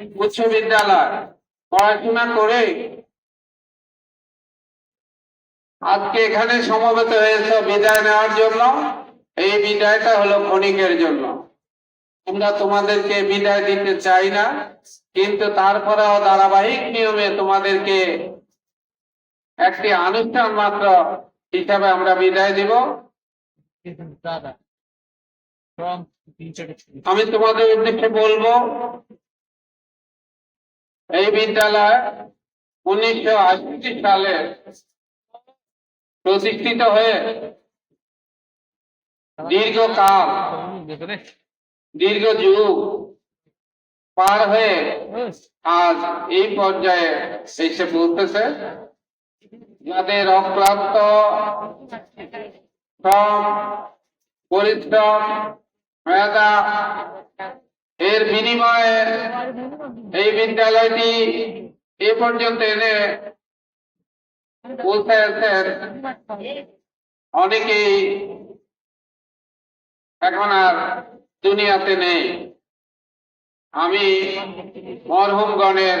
উচ্চ বিদ্যালয় পড়াশোনা করে আজকে এখানে সমবেত হয়েছে বিদায় নেওয়ার জন্য। এই বিদায়টা হলো ক্ষণিকের জন্য। আমরা তোমাদেরকে বিদায় দিতে চাই না, কিন্তু তারপরেও ধারাবাহিক নিয়মে তোমাদেরকে একটি আনুষ্ঠান মাত্র হিসাবে আমরা বিদায় দিব। আমি তোমাদের উদ্দেশ্যে বলব এই বিদ্যালয় উনিশশো আশি সালে প্রতিষ্ঠিত হয়ে দীর্ঘকাল দীর্ঘ যুগ পার হয়ে আজ এই পর্যায়ে এসে পৌঁছেছে। যাদের অক্লান্ত শ্রম, পরিশ্রম, মেধা এর বিনিময়ে এই বিদ্যালয়টি এ পর্যন্ত এনে পৌঁছেছেন অনেকেই এখন আর দুনিয়াতে নেই। আমি মরহুমগণের